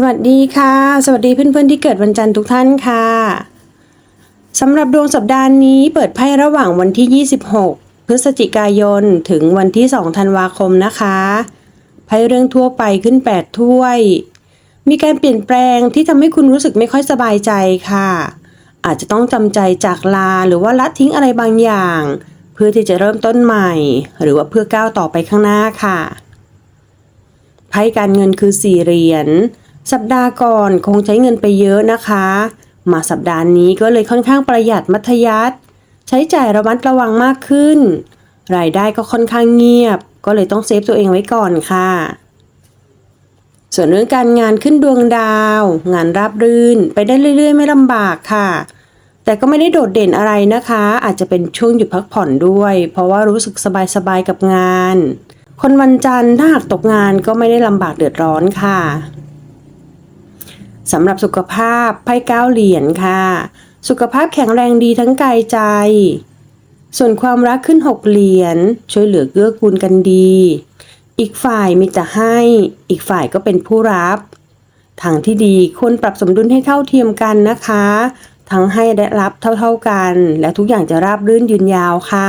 สวัสดีค่ะ สวัสดีเพื่อนๆที่เกิดวันจันทร์ทุกท่านค่ะสำหรับดวงสัปดาห์นี้เปิดไพ่ระหว่างวันที่ 26 พฤศจิกายนถึงวันที่ 2 ธันวาคมนะคะไพ่เรื่องทั่วไปขึ้น 8 ถ้วย มีการเปลี่ยนแปลงที่ทำให้คุณรู้สึกไม่ค่อยสบายใจค่ะ อาจจะต้องจำใจจากลาหรือว่าละทิ้งอะไรบางอย่าง เพื่อที่จะเริ่มต้นใหม่ หรือว่าเพื่อก้าวต่อไปข้างหน้าค่ะไพ่การเงินคือสี่เหรียญ สัปดาห์ก่อนคงใช้เงินไปเยอะนะคะ มาสัปดาห์นี้ก็เลยค่อนข้างประหยัดมัธยัติใช้จ่ายระมัดระวังมากขึ้น รายได้ก็ค่อนข้างเงียบ ก็เลยต้องเซฟตัวเองไว้ก่อนค่ะ ส่วนเรื่องการงานขึ้นดวงดาว งานราบรื่นไปได้เรื่อย ๆ ไม่ลำบากค่ะ แต่ก็ไม่ได้โดดเด่นอะไรนะคะ อาจจะเป็นช่วงหยุดพักผ่อนด้วย เพราะว่ารู้สึกสบายๆกับงาน คนวันจันทร์ถ้าหากตกงานก็ไม่ได้ลำบากเดือดร้อนค่ะ สำหรับสุขภาพไพ่เก้าเหรียญค่ะ สุขภาพแข็งแรงดีทั้งกายใจ ส่วนความรักขึ้นหกเหรียญช่วยเหลือเกื้อกูลกันดี อีกฝ่ายมีแต่ให้ อีกฝ่ายก็เป็นผู้รับทางที่ดีควรปรับสมดุลให้เท่าเทียมกันนะคะ ทั้งให้และรับเท่าๆกัน และทุกอย่างจะราบรื่นยืนยาวค่ะ